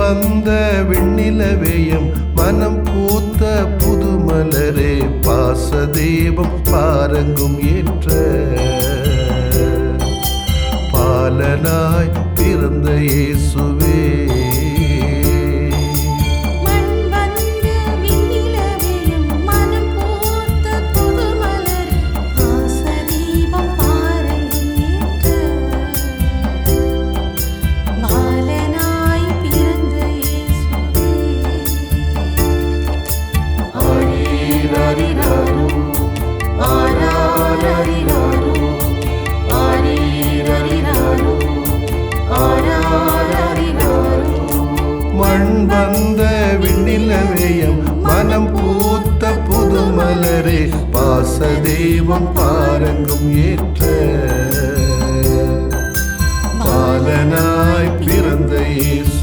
வந்த விண்ணிலவேயம் மனம் பூத்த புதுமலரே பாசதேவம் பாரங்கும் ஏற்ற பாலனாய் பிறந்த இயேசுவே. மலரே பாச தெய்வம் பாரங்கும் ஏற்ற பாலனாய் பிறந்த இயேசு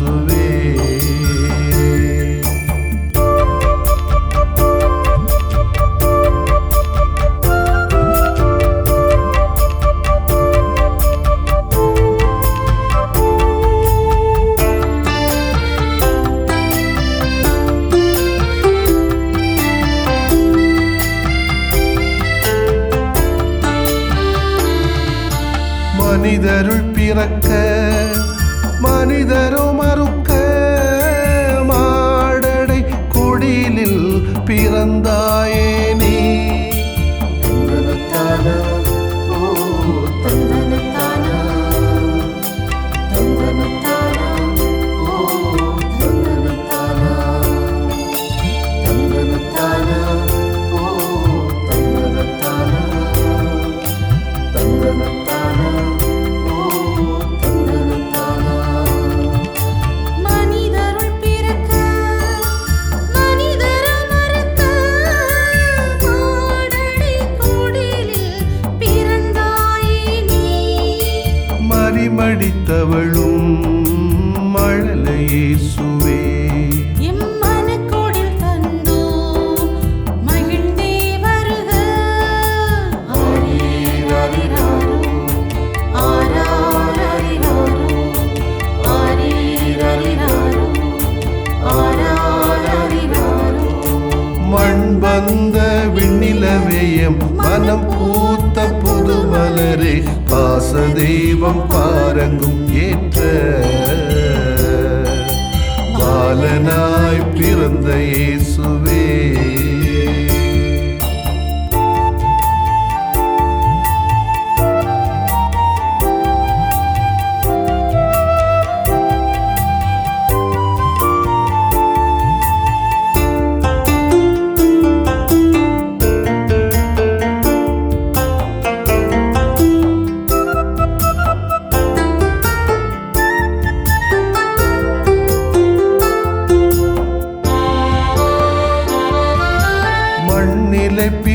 மனிதருள் பிறக்க மனிதரோ மறுக்க மாடடை குடிலில் பிறந்தாயே ஆராரரிராரோ ஆரீரரிராரோ ஆராரரிராரோ மண் வந்த விண்ணிலவேயம் மனம் பூத்த புதுமலரே பாசதேவம் பாரங்கும் ஏற்ற பாலனாய் பிறந்த இயேசுவே.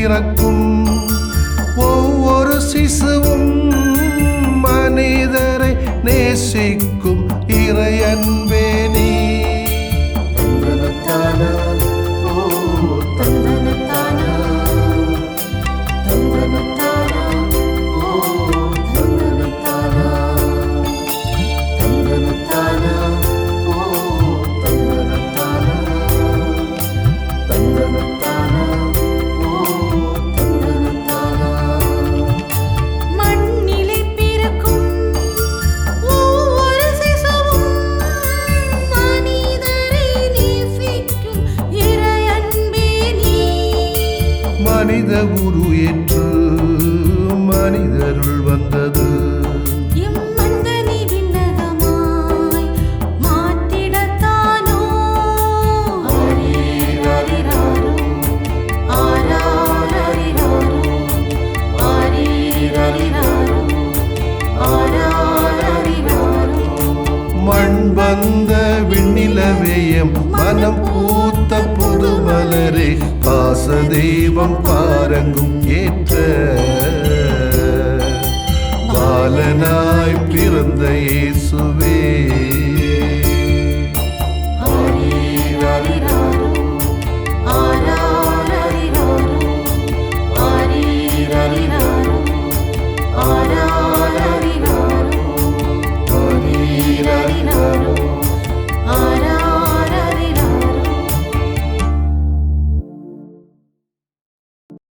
பிறக்கும் ஒவ்வொரு சிசுவும் மனிதரை நேசிக்கும் இறையன்பு. மனித உரு ஏற்று மனிதருள் வந்தது. மண் வந்த விண்ணிலவேயம் மனம் பூத்த புதுமலரே வாசதெய்வம் பாரங்கும் ஏற்ற பாலனாய் பிறந்த இயேசுவே.